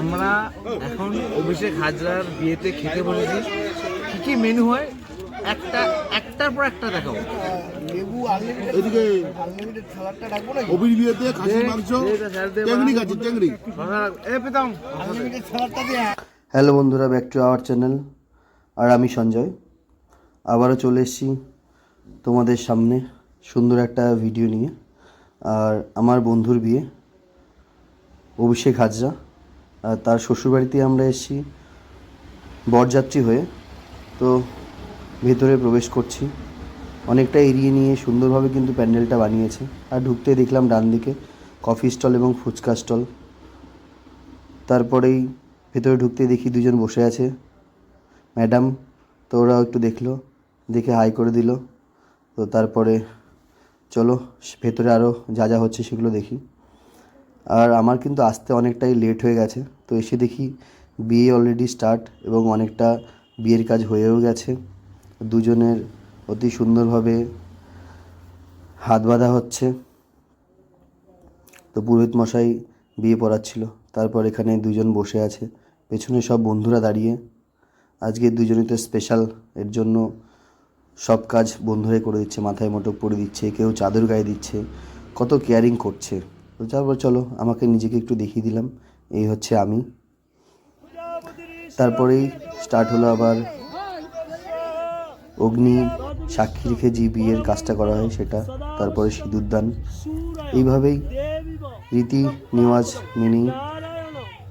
আমরা এখন অভিষেক হাজরার বিয়েতে খেতে বসেছি। কি কি মেনু হয়? একটা একটার পর একটা দেখাবো এদিকে বিয়েতে খাসির মাংস এ পেতাম। দিয়ে হ্যালো বন্ধুরা ব্যাক টু আওয়ার চ্যানেল। আর আমি সঞ্জয়। আবারও চলে এসেছি তোমাদের সামনে সুন্দর একটা ভিডিও নিয়ে। আর আমার বন্ধুর বিয়ে অভিষেক হাজরা। তার শ্বশুরবাড়িতে আমরা এসেছি। বরযাত্রী হয়ে তো ভেতরে প্রবেশ করছি। অনেকটা এরিয়ে নিয়ে সুন্দরভাবে কিন্তু প্যান্ডেলটা বানিয়েছে। আর ঢুকতে দেখলাম ডান দিকে কফি স্টল এবং ফুচকা স্টল। তারপরেই ভেতরে ঢুকতে দেখি দুজন বসে আছে। ম্যাডাম তো ওরাও একটু দেখল, দেখে হাই করে দিল। তো তারপরে চলো, ভেতরে আরও যা যা হচ্ছে সেগুলো দেখি। আর আমার কিন্তু আসতে অনেকটাই লেট হয়ে গেছে। তো এসে দেখি বিয়ে অলরেডি স্টার্ট এবং অনেকটা বিয়ের কাজ হয়েও গেছে। দুজনের অতি সুন্দরভাবে হাত বাঁধা হচ্ছে। তো পুরোহিত মশাই বিয়ে পড়াচ্ছিল। তারপর এখানে দুজন বসে আছে। পেছনে সব বন্ধুরা দাঁড়িয়ে। আজকে দুজনে তো স্পেশাল এর জন্য সব কাজ বন্ধুরাই করে দিচ্ছে। মাথায় মোটক পরে দিচ্ছে, কেউ চাদর গায়ে দিচ্ছে, কত কেয়ারিং করছে। তো তারপর চলো, আমাকে নিজেকে একটু দেখিয়ে দিলাম। এই হচ্ছে আমি। তারপরেই স্টার্ট হলো আবার অগ্নি, সাক্ষী রেখে যে বিয়ের কাজটা করা হয় সেটা, তারপরে সিঁদুরদান এইভাবেই রীতি নেওয়াজ মেনেই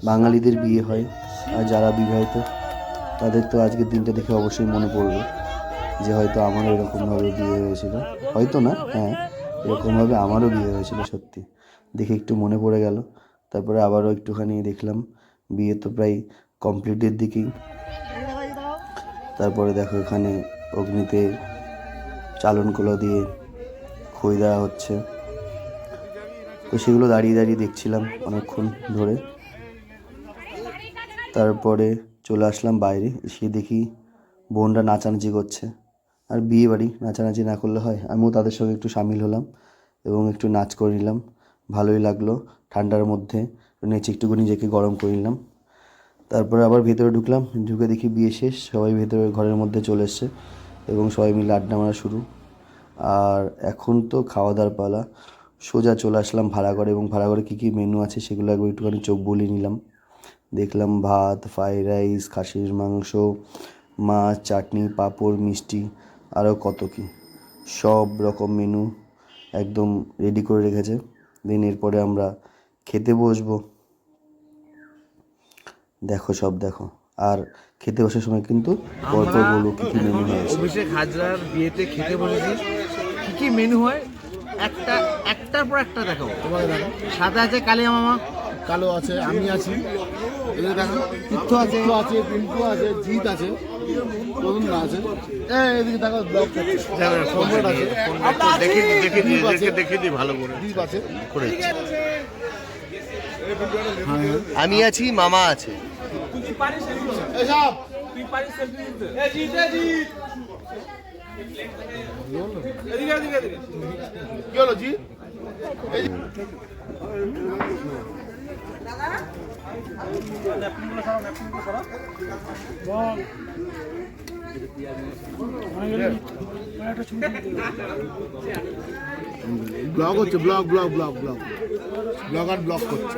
বাঙালিদের বিয়ে হয়। আর যারা বিবাহিত, তাদের তো আজকের দিনটা দেখে অবশ্যই মনে পড়বে যে হয়তো আমারও এরকমভাবে বিয়ে হয়েছিল। হয়তো না হ্যাঁ এরকমভাবে আমারও বিয়ে হয়েছিল, সত্যি। দেখে একটু মনে পড়ে গেল। তারপরে আবারও একটুখানি দেখলাম, বিয়ে তো প্রায় কমপ্লিটের দিকেই। তারপরে দেখো এখানে অগ্নিতে চালন কলা দিয়ে খই দেওয়া হচ্ছে। তো সেগুলো দাঁড়িয়ে দাঁড়িয়ে দেখছিলাম অনেকক্ষণ ধরে। তারপরে চলে আসলাম বাইরে, এসে দেখি বোনরা নাচানাচি করছে। আর বিয়ে বাড়ি নাচানাচি না করলে হয়? আমিও তাদের সঙ্গে একটু সামিল হলাম এবং একটু নাচ করে নিলাম। ভালোই লাগল ঠান্ডার মধ্যে। নেচে একটুকু নিজেকে গরম করে নিলাম। তারপরে আবার ভেতরে ঢুকলাম, ঢুকে দেখি বিয়ে শেষ, সবাই ভেতরে ঘরের মধ্যে চলে এসছে এবং সবাই মিলে আড্ডা মারা শুরু। আর এখন তো খাওয়া দাওয়ার পালা, সোজা চলে আসলাম ভাড়া করে এবং ভাড়া করে কী কী মেনু আছে সেগুলো একবার একটুখানি চোখ বুলিয়ে নিলাম। দেখলাম ভাত ফ্রাইড রাইস খাসির মাংস, মাছ, চাটনি, পাঁপড়, মিষ্টি, আরও কত কী। সব রকম মেনু একদম রেডি করে রেখেছে। দেন এরপরে আমরা খেতে বসবো। দেখো সব দেখো। আর খেতে বসার সময় কিন্তু পরপর বলব কী কী মেনু হয় অভিষেক হাজরার বিয়েতে খেতে বসেছি। কি কি মেনু হয়? একটা একটার পর একটা দেখো তোমাকে দেখো সাদা আছে কালিয়া মামা কালো আছে আমি আছি। তীর্থ আছে আছে পিন্টু আছে জিৎ আছে তরুণ আছে। এদিকে দেখো ব্লক সম্রাট আছে। দেখে দেখে দেখে দিই ভালো করে। আছে। আমি আছি মামা আছে। কি হলো জি ব্লগ হচ্ছে blog blog blog blog. Blogger blog করছে।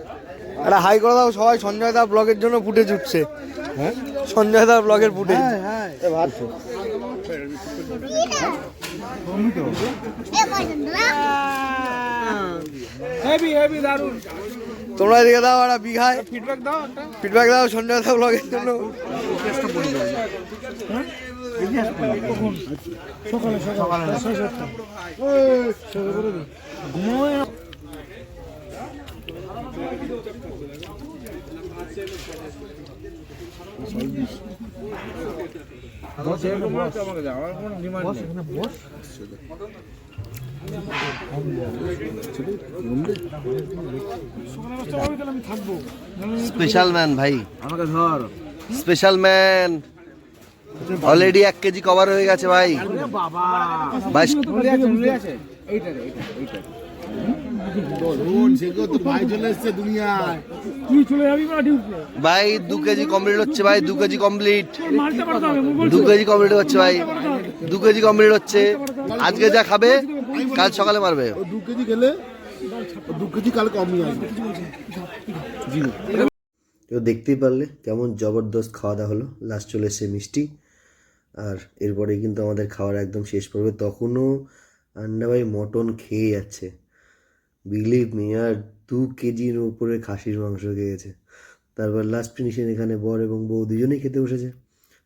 একটা হাই করে দাও সবাই সঞ্জয় দা ব্লগের জন্য ফুটেজ উঠছে। হ্যাঁ? সঞ্জয় দা ব্লগের ফুটেজ তোমরা এদিকে দাও একটা বিঘায়। ফিডব্যাক দাও ফিডব্যাক দাও সঞ্জয় দা ব্লগের জন্য। স্পেশাল ম্যান ভাই আমাকে ধর। স্পেশাল ম্যান অলরেডি এক কেজি কভার হয়ে গেছে ভাই বাবা। ভাই দু কেজি কমপ্লিট হচ্ছে ভাই দু কেজি কমপ্লিট দু কেজি কমপ্লিট হচ্ছে ভাই। দু কেজি কমপ্লিট হচ্ছে। আজকে যা খাবে কাল সকালে মারবে। ও দু কেজি ও দু কেজি কাল কমই তো দেখতেই পারলে কেমন জবরদস্ত খাওয়া দাওয়া হলো। লাস্ট চলে এসছে মিষ্টি। আর এরপরে কিন্তু আমাদের খাওয়ার একদম শেষ পড়বে তখনও আন্ডা ভাই মটন খেয়ে যাচ্ছে। বিলিভ মি আর দু কেজির উপরে খাসির মাংস খেয়েছে। তারপর লাস্ট ফিনিশিং এখানে বর এবং বউ দুজনেই খেতে বসেছে।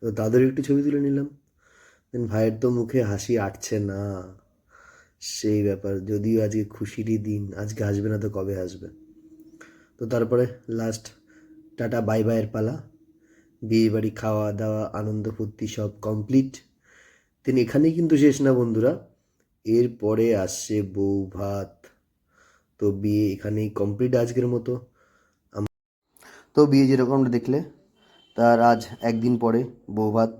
তো তাদের একটু ছবি তুলে নিলাম। দেন ভাইয়ের তো মুখে হাসি আটছে না। সেই ব্যাপার, যদিও আজকে খুশিরই দিন, আজকে আসবে না তো কবে আসবে তো তারপরে লাস্ট টাটা বাই বাইয়ের পালা। বিয়ে বাড়ি খাওয়া দাওয়া আনন্দ, ফুর্তি সব কমপ্লিট তিনি এখানেই কিন্তু শেষ না বন্ধুরা। এরপরে আসছে বউ ভাত। তো বিয়ে এখানেই কমপ্লিট আজকের মতো। তো বিয়ে যেরকম দেখলে, তার আজ একদিন পরে বউ ভাত।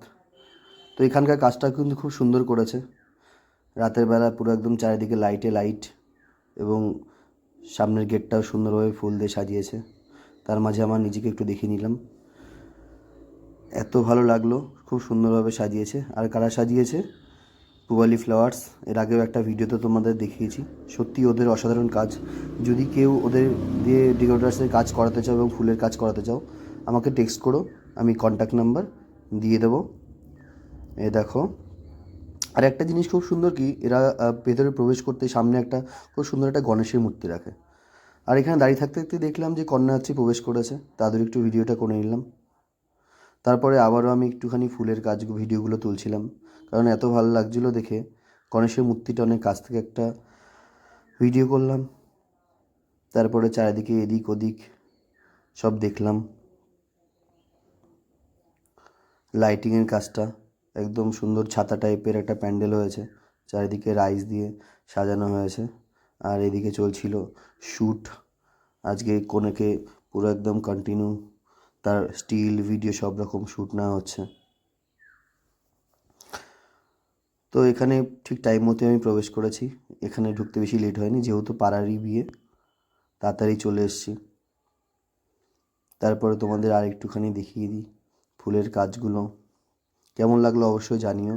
তো এখানকার কাজটা কিন্তু খুব সুন্দর করেছে। রাতের বেলা পুরো একদম চারিদিকে লাইটে লাইট এবং সামনের গেটটাও সুন্দরভাবে ফুল দিয়ে সাজিয়েছে। তার মাঝে আমার নিজেকে একটু দেখিয়ে নিলাম। এত ভালো লাগল, খুব সুন্দরভাবে সাজিয়েছে। আর কারা সাজিয়েছে? পুবালি ফ্লাওয়ার্স, এর আগেও একটা ভিডিওতে তোমাদের দেখিয়েছি। সত্যি ওদের অসাধারণ কাজ। যদি কেউ ওদের দিয়ে ডেকোরেটার্সের কাজ করাতে চাও এবং ফুলের কাজ করাতে চাও, আমাকে টেক্সট করো, আমি কন্ট্যাক্ট নাম্বার দিয়ে দেবো। এ দেখো। আর একটা জিনিস খুব সুন্দর কি, এরা ভেতরে প্রবেশ করতে সামনে একটা খুব সুন্দর একটা গণেশের মূর্তি রাখে। আর এখানে দাঁড়িয়ে থাকতে থাকতে দেখলাম যে কন্যাশ্রী প্রবেশ করেছে। তাদের একটু ভিডিওটা করে নিলাম। তারপরে আবারও আমি একটুখানি ফুলের কাজ ভিডিওগুলো তুলছিলাম। কারণ এত ভালো লাগছিল দেখে। গণেশের মূর্তিটা অনেক কাছ থেকে একটা ভিডিও করলাম। তারপরে চারিদিকে এদিক ওদিক সব দেখলাম। লাইটিংয়ের কাজটা একদম সুন্দর ছাতা টাইপের একটা প্যান্ডেল হয়েছে। চারিদিকে রাইস দিয়ে সাজানো হয়েছে। আর এদিকে চলছিল শ্যুট আজকে কোনেকে পুরো একদম কন্টিনিউ তার স্টিল ভিডিও সব রকম শ্যুট নেওয়া হচ্ছে। তো এখানে ঠিক টাইম মতো আমি প্রবেশ করেছি। এখানে ঢুকতে বেশি লেট হয়নি, যেহেতু পাড়ারই বিয়ে, তাড়াতাড়ি চলে এসেছি। তারপরে তোমাদের আর একটুখানি দেখিয়ে দিই ফুলের কাজগুলো। কেমন লাগল অবশ্যই জানিও।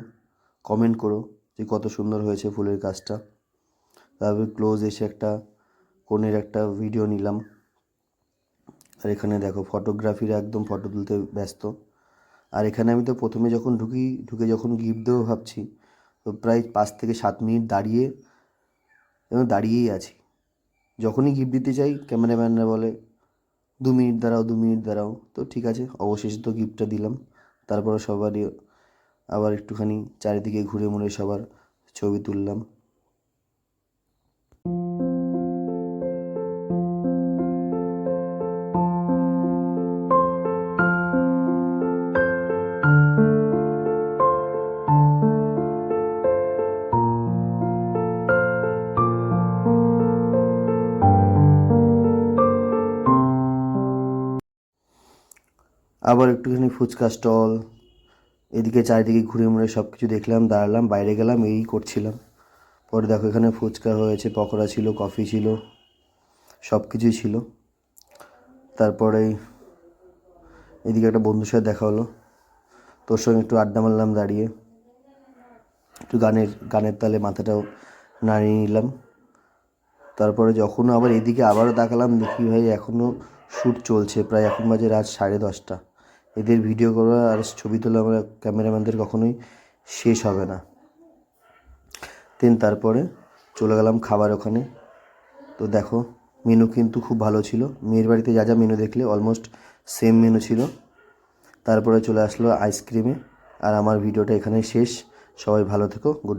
কমেন্ট করো যে কত সুন্দর হয়েছে ফুলের কাজটা। তারপর ক্লোজ এসে একটা কোণের একটা ভিডিও নিলাম। আর এখানে দেখো ফটোগ্রাফির একদম ফটো তুলতে ব্যস্ত। আর এখানে আমি তো প্রথমে যখন ঢুকি, ঢুকে যখন গিফট দেবো ভাবছি প্রায় পাঁচ থেকে সাত মিনিট দাঁড়িয়ে এবং দাঁড়িয়েই আছি। যখনই গিফট দিতে চাই ক্যামেরাম্যানরা বলে, দু মিনিট দাঁড়াও, দু মিনিট দাঁড়াও। তো ঠিক আছে, অবশেষে তো গিফটটা দিলাম। তারপরে সবারই আবার একটুখানি চারিদিকে ঘুরে মুড়ে সবার ছবি তুললাম। আবার একটুখানি ফুচকা স্টল, এদিকে চারিদিকে ঘুরে মুড়ে সব কিছু দেখলাম, দাঁড়ালাম, বাইরে গেলাম, এই করছিলাম। পরে দেখো এখানে ফুচকা হয়েছে, পকোড়া ছিল, কফি ছিল সব কিছুই ছিল। তারপরে এদিকে একটা বন্ধুর সাথে দেখা হলো। তোর সঙ্গে একটু আড্ডা মারলাম দাঁড়িয়ে। একটু গানের গানের তালে মাথাটাও নাড়িয়ে নিলাম। তারপরে যখন আবার এদিকে আবারও তাকালাম দেখি ভাই এখনও শ্যুট চলছে, প্রায় এখন বাজে রাত সাড়ে দশটা। এদের ভিডিও করা আর ছবি তোলা আমরা ক্যামেরাম্যানদের কখনোই শেষ হবে না। দেন তারপরে চলে গেলাম খাবার ওখানে। তো দেখো, মেনু কিন্তু খুব ভালো ছিল। মেয়ের বাড়িতে যা যা মেনু দেখলে অলমোস্ট সেম মেনু ছিল। তারপরে চলে আসলো আইসক্রিমে আর আমার ভিডিওটা এখানেই শেষ। সবাই ভালো থেকো গুড